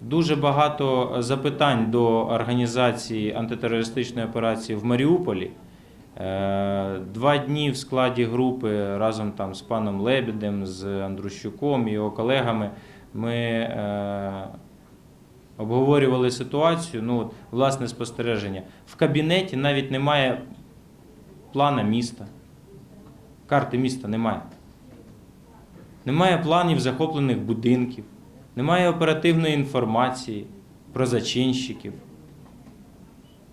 Дуже багато запитань до організації антитерористичної операції в Маріуполі. Е, Два дні в складі групи разом там з паном Лебедем, з Андрущуком і його колегами ми е, обговорювали ситуацію. Ну, власне спостереження. В кабінеті навіть немає плана міста. Карти міста немає. Немає планів захоплених будинків, немає оперативної інформації про зачинщиків.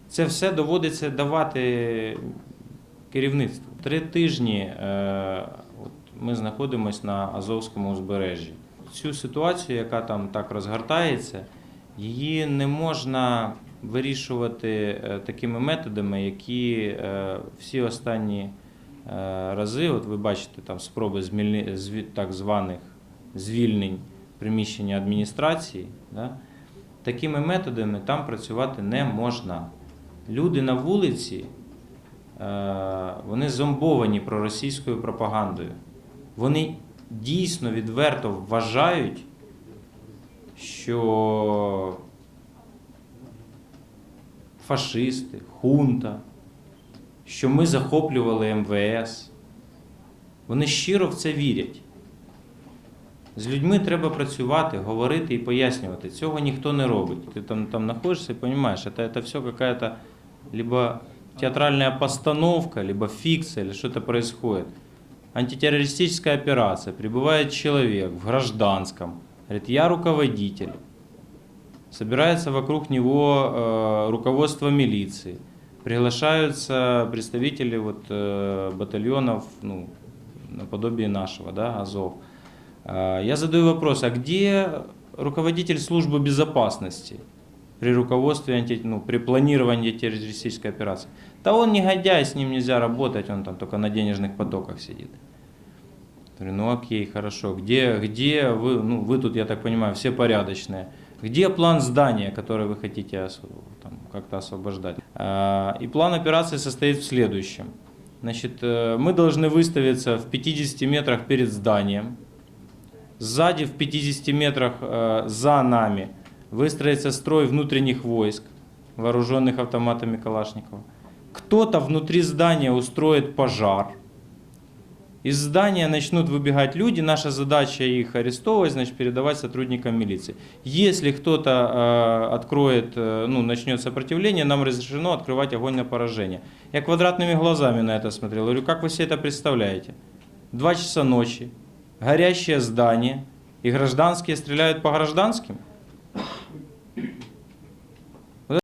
Це все доводиться давати керівництву. Три тижні е, ми знаходимося на Азовському узбережжі. Цю ситуацію, яка там так розгортається, її не можна вирішувати е, такими методами, які е, всі останні рази, от ви бачите там спроби так званих звільнень приміщення адміністрації. Да? Такими методами там працювати не можна. Люди на вулиці е, вони зомбовані проросійською пропагандою. Вони дійсно відверто вважають, що фашисти, хунта, що ми захоплювали МВС. Вони щиро в це вірять. З людьми треба працювати, говорити і пояснювати. Цього ніхто не робить. Ти там, там знаходишся і розумієш, це, це все какая-то либо театральная постановка, либо фикция, или что-то происходит. Антитеррористическая операция. Прибывает человек в гражданском. Говорит, я руководитель. Собирается вокруг него э, руководство милиции. Приглашаются представители вот, э, батальонов, ну, наподобие нашего, да, Азов. А, Я задаю вопрос, а где руководитель службы безопасности при руководстве, ну, при планировании террористической операции? Да он негодяй, с ним нельзя работать, он там только на денежных потоках сидит. Говорю, ну окей, хорошо. Где, где вы, ну вы тут, я так понимаю, все порядочные. Где план здания, который вы хотите как-то освобождать? А, И план операции состоит в следующем. Значит, э, мы должны выставиться в 50 метрах перед зданием. Сзади в 50 метрах э, за нами выстроится строй внутренних войск, вооруженных автоматами Калашникова. Кто-то внутри здания устроит пожар. Из здания начнут выбегать люди, наша задача их арестовывать, значит, передавать сотрудникам милиции. Если кто-то э, откроет, э, ну, начнет сопротивление, нам разрешено открывать огонь на поражение. Я квадратными глазами на это смотрел. Говорю, как вы себе это представляете? Два часа ночи, горящее здание, и гражданские стреляют по гражданским?